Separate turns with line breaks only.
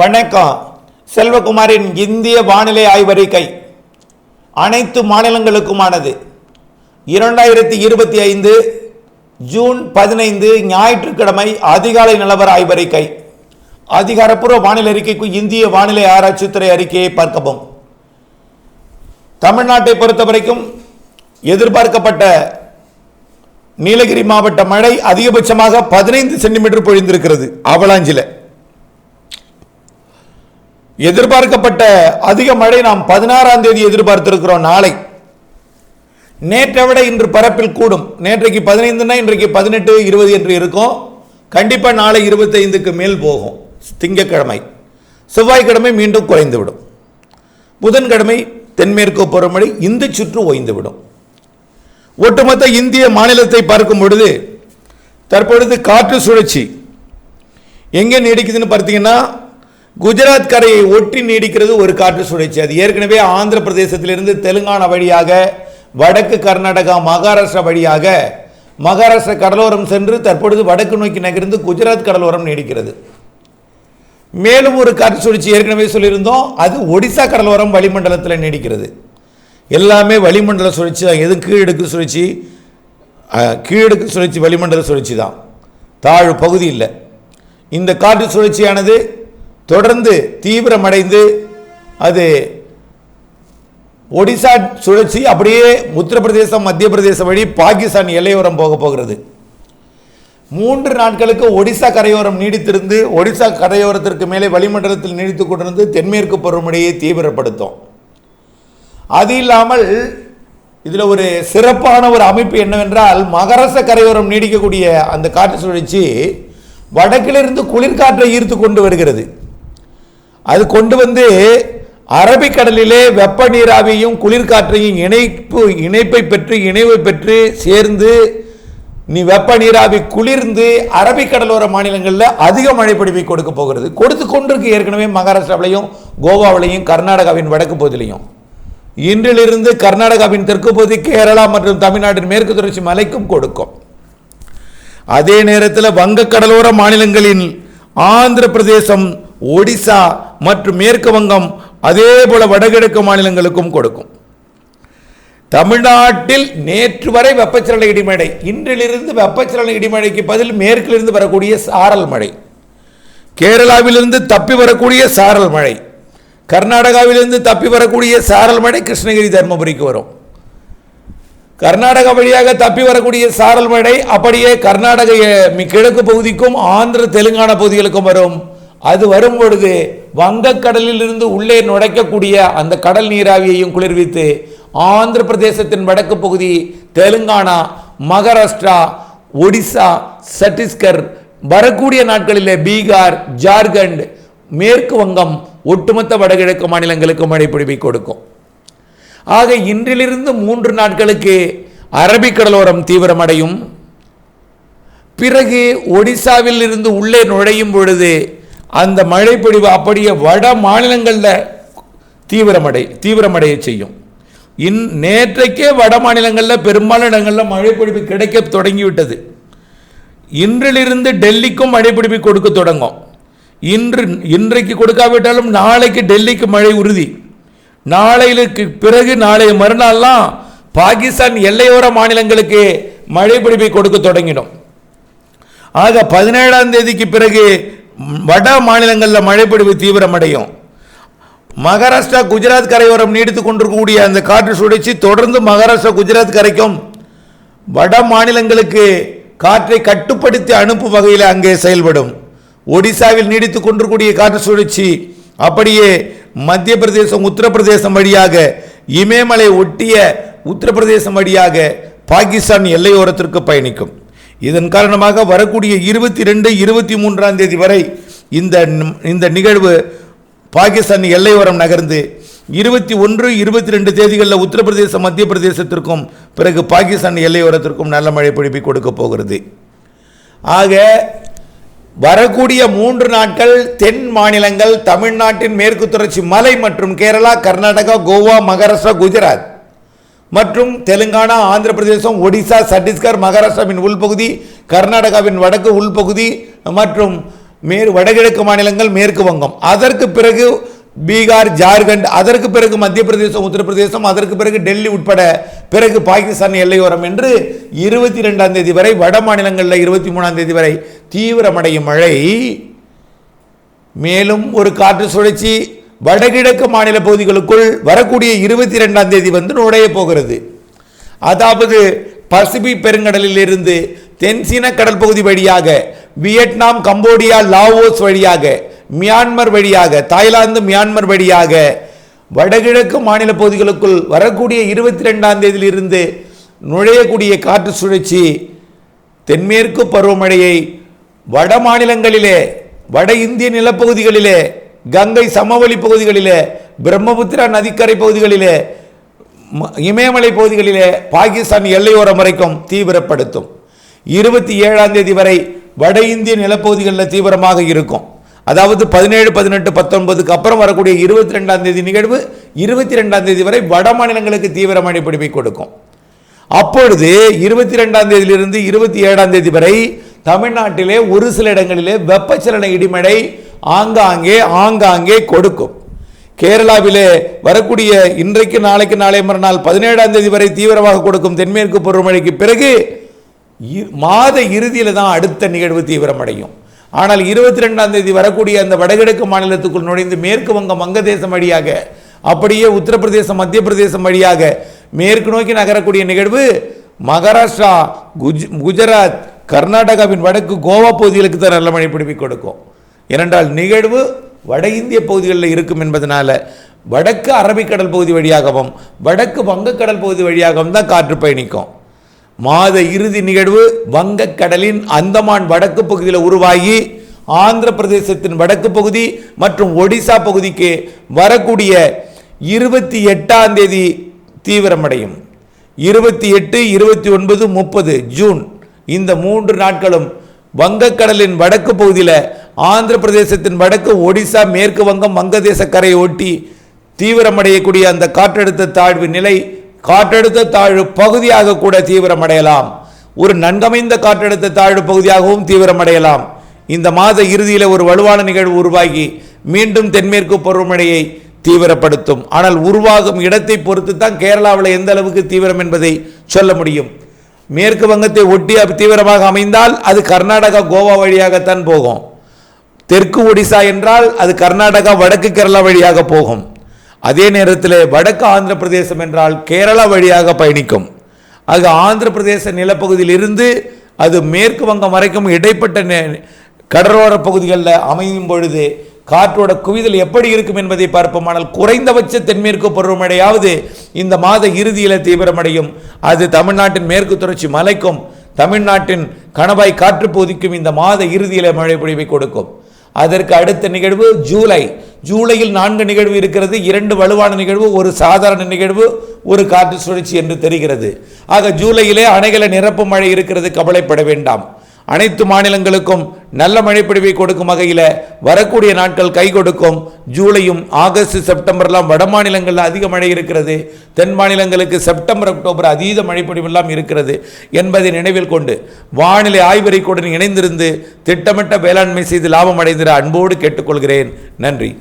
வணக்கம். செல்வகுமாரின் இந்திய வானிலை ஆய்வறிக்கை. அனைத்து மாநிலங்களுக்குமானது. இரண்டாயிரத்தி இருபத்தி ஐந்து ஜூன் பதினைந்து ஞாயிற்றுக்கிழமை அதிகாலை நிலவர ஆய்வறிக்கை. அதிகாரப்பூர்வ வானிலை அறிக்கைக்கு இந்திய வானிலை ஆராய்ச்சித்துறை அறிக்கையை பார்க்கவும். தமிழ்நாட்டை பொறுத்தவரைக்கும் எதிர்பார்க்கப்பட்ட நீலகிரி மாவட்ட மழை அதிகபட்சமாக பதினைந்து சென்டிமீட்டர் பொழிந்திருக்கிறது அவலாஞ்சில. எதிர்பார்க்கப்பட்ட அதிக மழை நாம் பதினாறாம் தேதி எதிர்பார்த்திருக்கிறோம் நாளை. நேற்றை விட இன்று பரப்பில் கூடும். நேற்றைக்கு பதினைந்துனா இன்றைக்கு பதினெட்டு இருபது என்று இருக்கும். கண்டிப்பாக நாளை இருபத்தைந்துக்கு மேல் போகும். திங்கட்கிழமை. செவ்வாய்க்கிழமை மீண்டும் குறைந்துவிடும். புதன்கிழமை தென்மேற்கு பருவமழை இந்த சுற்று ஓய்ந்துவிடும். ஒட்டுமொத்த இந்திய மாநிலத்தை பார்க்கும் பொழுது தற்பொழுது காற்று சுழற்சி. எங்கே நீடிக்குதுன்னு பார்த்தீங்கன்னா குஜராத் கரையை ஒட்டி நீடிக்கிறது ஒரு காற்று சுழற்சி. அது ஏற்கனவே ஆந்திர பிரதேசத்திலிருந்து தெலுங்கானா வழியாக வடக்கு கர்நாடகா மகாராஷ்டிரா வழியாக மகாராஷ்டிரா கடலோரம் சென்று தற்பொழுது வடக்கு நோக்கி நகர்ந்து குஜராத் கடலோரம் நீடிக்கிறது. மேலும் ஒரு காற்று சுழற்சி ஏற்கனவே சொல்லியிருந்தோம். அது ஒடிசா கடலோரம் வளிமண்டலத்தில் நீடிக்கிறது. எல்லாமே வளிமண்டல சுழற்சி தான். எது கீழடுக்கு சுழற்சி கீழடுக்கு சுழற்சி வளிமண்டல சுழற்சி தான். தாழ் பகுதி இல்லை. இந்த காற்று சுழற்சியானது தொடர்ந்து தீவிரமடைந்து அது ஒடிசா சுழற்சி அப்படியே உத்தரப்பிரதேசம் மத்திய பிரதேசம் வழி பாகிஸ்தான் எல்லையோரம் போக போகிறது. மூன்று நாட்களுக்கு ஒடிசா கரையோரம் நீடித்திருந்து ஒடிசா கரையோரத்திற்கு மேலே வளிமண்டலத்தில் நீடித்துக் கொண்டிருந்து தென்மேற்கு பருவமழையை தீவிரப்படுத்தும். அது இல்லாமல் இதில் ஒரு சிறப்பான ஒரு அமைப்பு என்னவென்றால் மகரச கரையோரம் நீடிக்கக்கூடிய அந்த காற்று சுழற்சி வடக்கிலிருந்து குளிர்காற்றை ஈர்த்து கொண்டு வருகிறது. அது கொண்டு வந்து அரபிக்கடலிலே வெப்ப நீராவியும் குளிர்காற்றையும் இணைப்பு இணைப்பை பெற்று இணைவை பெற்று சேர்ந்து நீ வெப்ப நீராவி குளிர்ந்து அரபிக்கடலோர மாநிலங்களில் அதிக மழை பொழிவை கொடுக்க போகிறது. கொடுத்து கொண்டிருக்கு ஏற்கனவே மகாராஷ்டிராவிலையும் கோவாவிலையும் கர்நாடகாவின் வடக்கு பகுதியிலையும். இன்றிலிருந்து கர்நாடகாவின் தெற்கு பகுதி கேரளா மற்றும் தமிழ்நாட்டின் மேற்கு தொடர்ச்சி மலைக்கும் கொடுக்கும். அதே நேரத்தில் வங்கக்கடலோர மாநிலங்களின் ஆந்திர பிரதேசம் ஒடிசா மற்றும் மேற்கு வங்கம் அதே போல வடகிழக்கு மாநிலங்களுக்கும் கொடுக்கும். தமிழ்நாட்டில் நேற்று வரை வெப்பச்சலன இடிமழை இன்றிலிருந்து வெப்பச்சலன இடிமழைக்கு பதில் மேற்கிலிருந்து வரக்கூடிய சாரல் மழை. கேரளாவிலிருந்து தப்பி வரக்கூடிய சாரல் மழை. கர்நாடகாவிலிருந்து தப்பி வரக்கூடிய சாரல் மழை கிருஷ்ணகிரி தருமபுரிக்கு வரும். கர்நாடகா வழியாக தப்பி வரக்கூடிய சாரல் மழை அப்படியே கர்நாடக கிழக்கு பகுதிக்கும் ஆந்திர தெலுங்கானா பகுதிகளுக்கும் வரும். அது வரும் பொழுது வங்கக்கடலில் இருந்து உள்ளே நுழைக்கக்கூடிய அந்த கடல் நீராவியையும் குளிர்வித்து ஆந்திர பிரதேசத்தின் வடக்கு பகுதி தெலுங்கானா மகாராஷ்டிரா ஒடிசா சத்தீஸ்கர் வரக்கூடிய நாட்களிலே பீகார் ஜார்க்கண்ட் மேற்கு வங்கம் ஒட்டுமொத்த வடகிழக்கு மாநிலங்களுக்கு மழை பொழிவை கொடுக்கும். ஆக இன்றிலிருந்து மூன்று நாட்களுக்கு அரபிக்கடலோரம் தீவிரமடையும். பிறகு ஒடிசாவில் இருந்து உள்ளே நுழையும் பொழுது அந்த மழைப்பொழிவு அப்படியே வட மாநிலங்களில் தீவிரமடை தீவிரமடைய செய்யும். இன் நேற்றைக்கே வட மாநிலங்களில் பெரும்பாலான இடங்களில் மழைப்பொழிவு கிடைக்க தொடங்கிவிட்டது. இன்றிலிருந்து டெல்லிக்கும் மழைப்பிடிப்பு கொடுக்க தொடங்கும். இன்று இன்றைக்கு கொடுக்காவிட்டாலும் நாளைக்கு டெல்லிக்கு மழை உறுதி. நாளைக்கு பிறகு நாளைய மறுநாள்லாம் பாகிஸ்தான் எல்லையோர மாநிலங்களுக்கு மழை பிடிப்பை கொடுக்க தொடங்கிடும். ஆக பதினேழாம் தேதிக்கு பிறகு வட மாநிலங்களில் மழைப்பொழிவு தீவிரமடையும். மகாராஷ்டிரா குஜராத் கரையோரம் நீடித்து கொண்டிருக்கக்கூடிய அந்த காற்று சுழற்சி தொடர்ந்து மகாராஷ்டிரா குஜராத் கரைக்கும் வட மாநிலங்களுக்கு காற்றை கட்டுப்படுத்தி அனுப்பும் வகையில் அங்கே செயல்படும். ஒடிசாவில் நீடித்து கொண்டிருக்கூடிய காற்று சுழற்சி அப்படியே மத்திய பிரதேசம் உத்தரப்பிரதேசம் வழியாக இமயமலை ஒட்டிய உத்தரப்பிரதேசம் வழியாக பாகிஸ்தான் எல்லையோரத்திற்கு பயணிக்கும். இதன் காரணமாக வரக்கூடிய இருபத்தி ரெண்டு இருபத்தி மூன்றாம் தேதி வரை இந்த இந்த நிகழ்வு பாகிஸ்தான் எல்லையோரம் நகர்ந்து இருபத்தி ஒன்று இருபத்தி ரெண்டு தேதிகளில் உத்தரப்பிரதேசம் மத்திய பிரதேசத்திற்கும் பிறகு பாகிஸ்தான் எல்லையோரத்திற்கும் நல்ல மழை பொழிப்பை கொடுக்க போகிறது. ஆக வரக்கூடிய மூன்று நாட்கள் தென் மாநிலங்கள் தமிழ்நாட்டின் மேற்கு தொடர்ச்சி மலை மற்றும் கேரளா கர்நாடகா கோவா மகாராஷ்டிரா குஜராத். மற்றும் தெலுங்கானா ஆந்திர பிரதேசம் ஒடிசா சத்தீஸ்கர் மகாராஷ்டிராவின் உள்பகுதி கர்நாடகாவின் வடக்கு உள்பகுதி மற்றும் மேற் வடகிழக்கு மாநிலங்கள் மேற்கு வங்கம். அதற்கு பிறகு பீகார் ஜார்க்கண்ட் அதற்கு பிறகு மத்திய பிரதேசம் உத்தரப்பிரதேசம் அதற்கு பிறகு டெல்லி உட்பட பிறகு பாகிஸ்தான் எல்லையோரம் என்று இருபத்தி ரெண்டாம் தேதி வரை வட மாநிலங்களில் இருபத்தி மூணாம் தேதி வரை தீவிரமடையும் மழை. மேலும் ஒரு காற்று சுழற்சி வடகிழக்கு மாநில பகுதிகளுக்குள் வரக்கூடிய இருபத்தி ரெண்டாம் தேதி வந்து நுழைய போகிறது. அதாவது பசிபிக் பெருங்கடலில் இருந்து தென்சீன கடல் பகுதி வழியாக வியட்நாம் கம்போடியா லாவோஸ் வழியாக மியான்மர் வழியாக தாய்லாந்து மியான்மர் வழியாக வடகிழக்கு மாநில பகுதிகளுக்குள் வரக்கூடிய இருபத்தி ரெண்டாம் தேதியிலிருந்து நுழையக்கூடிய காற்று சுழற்சி தென்மேற்கு பருவமழையை வட மாநிலங்களிலே வட இந்திய நிலப்பகுதிகளிலே கங்கை சமவெளி பகுதிகளிலே பிரம்மபுத்திரா நதிக்கரை பகுதிகளிலே இமயமலை பகுதிகளிலே பாகிஸ்தான் எல்லையோரம் வரைக்கும் தீவிரப்படுத்தும். இருபத்தி ஏழாம் தேதி வரை வட இந்திய நிலப்பகுதிகளில் தீவிரமாக இருக்கும். அதாவது பதினேழு பதினெட்டு பத்தொன்பதுக்கு அப்புறம் வரக்கூடிய இருபத்தி ரெண்டாம் தேதி நிகழ்வு இருபத்தி ரெண்டாம் தேதி வரை வட மாநிலங்களுக்கு தீவிர மழை பிடிப்பை கொடுக்கும். அப்பொழுது இருபத்தி ரெண்டாம் தேதியிலிருந்து இருபத்தி ஏழாம் தேதி வரை தமிழ்நாட்டிலே ஒரு சில இடங்களிலே வெப்பச்சலன இடிமழை ஆங்காங்கே ஆங்காங்கே கொடுக்கும். கேரளாவிலே வரக்கூடிய இன்றைக்கு நாளைக்கு நாளை மறுநாள் பதினேழாம் தேதி வரை தீவிரமாக கொடுக்கும் தென்மேற்கு பருவமழைக்கு பிறகு இ- மாத இறுதியில் தான் அடுத்த நிகழ்வு தீவிரமடையும். ஆனால் இருபத்தி ரெண்டாம் தேதி வரக்கூடிய அந்த வடகிழக்கு மாநிலத்துக்குள் நுழைந்து மேற்கு வங்கம் வங்கதேசம் வழியாக அப்படியே உத்தரப்பிரதேசம் மத்திய பிரதேசம் வழியாக மேற்கு நோக்கி நகரக்கூடிய நிகழ்வு மகாராஷ்டிரா குஜ் குஜராத் கர்நாடகாவின் வடக்கு கோவா பகுதிகளுக்கு தான் நல்ல மழை பிடிப்பி கொடுக்கும். ஏனென்றால் நிகழ்வு வட இந்திய பகுதிகளில் இருக்கும் என்பதனால் வடக்கு அரபிக்கடல் பகுதி வழியாகவும் வடக்கு வங்கக்கடல் பகுதி வழியாகவும் தான் காற்று பயணிக்கும். மாத இறுதி நிகழ்வு வங்கக்கடலின் அந்தமான் வடக்கு பகுதியில் உருவாகி ஆந்திர பிரதேசத்தின் வடக்கு பகுதி மற்றும் ஒடிசா பகுதிக்கு வரக்கூடிய இருபத்தி எட்டாம் தேதி தீவிரமடையும். இருபத்தி எட்டு இருபத்தி ஒன்பது முப்பது ஜூன் இந்த மூன்று நாட்களும் வங்கக்கடலின் வடக்கு பகுதியில் ஆந்திர பிரதேசத்தின் வடக்கு ஒடிசா மேற்கு வங்கம் வங்கதேச கரையை ஒட்டி தீவிரமடையக்கூடிய அந்த காற்றழுத்த தாழ்வு நிலை காற்றழுத்த தாழ்வு பகுதியாக கூட தீவிரமடையலாம். ஒரு நன்கமைந்த காற்றழுத்த தாழ்வு பகுதியாகவும் தீவிரமடையலாம். இந்த மாத இறுதியில் ஒரு வலுவான நிகழ்வு உருவாகி மீண்டும் தென்மேற்கு பருவமழையை தீவிரப்படுத்தும். ஆனால் உருவாகும் இடத்தை பொறுத்து தான் கேரளாவில் எந்த அளவுக்கு தீவிரம் என்பதை சொல்ல முடியும். மேற்கு வங்கத்தை ஒட்டி தீவிரமாக அமைந்தால் அது கர்நாடகா கோவா வழியாகத்தான் போகும். தெற்கு ஒடிசா என்றால் அது கர்நாடகா வடக்கு கேரளா வழியாக போகும். அதே நேரத்தில் வடக்கு ஆந்திர பிரதேசம் என்றால் கேரளா வழியாக பயணிக்கும். ஆக ஆந்திர பிரதேச நிலப்பகுதியில் இருந்து அது மேற்கு வங்கம் வரைக்கும் இடைப்பட்ட கடலோர பகுதிகளில் அமையும் பொழுது காற்றோட குவிதல் எப்படி இருக்கும் என்பதை பார்ப்போம். ஆனால் குறைந்தபட்ச தென்மேற்கு பருவமழையாவது இந்த மாத இறுதியில் தீவிரமடையும். அது தமிழ்நாட்டின் மேற்கு தொடர்ச்சி மலைக்கும் தமிழ்நாட்டின் கணவாய் காற்று பகுதிக்கும் இந்த மாத இறுதியில் மழை பொழிவை கொடுக்கும். அதற்கு அடுத்த நிகழ்வு ஜூலை. ஜூலையில் நான்கு நிகழ்வு இருக்கிறது இரண்டு வலுவான நிகழ்வு ஒரு சாதாரண நிகழ்வு ஒரு காற்று சுழற்சி என்று தெரிகிறது. ஆக ஜூலையிலே அணைகளை நிரப்பும் மழை இருக்கிறது கவலைப்பட வேண்டாம். அனைத்து மாநிலங்களுக்கும் நல்ல மழைப்பொழிவை கொடுக்கும் வகையில் வரக்கூடிய நாட்கள் கை கொடுக்கும். ஜூலையும் ஆகஸ்ட் செப்டம்பர்லாம் வட மாநிலங்களில் அதிக மழை இருக்கிறது. தென் மாநிலங்களுக்கு செப்டம்பர் அக்டோபர் அதீத மழைப்பொழிவெல்லாம் இருக்கிறது என்பதை நினைவில் கொண்டு வானிலை ஆய்வறிக்கையுடன் இணைந்திருந்து திட்டமிட்ட வேளாண்மை செய்து லாபம் அடைந்திட அன்போடு கேட்டுக்கொள்கிறேன். நன்றி.